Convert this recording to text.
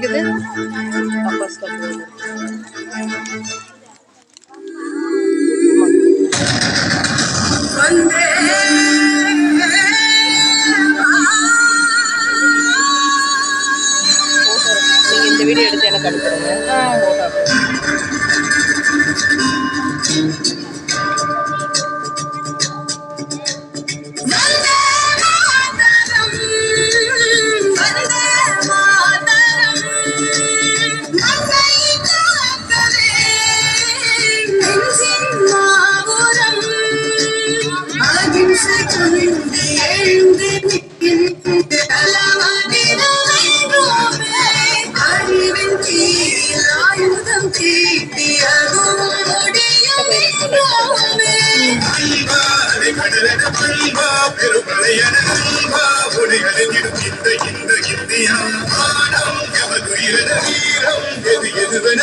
के दिन वापस कर दो இந்தியா ஆடம் எமது வீரம் எது எதுவென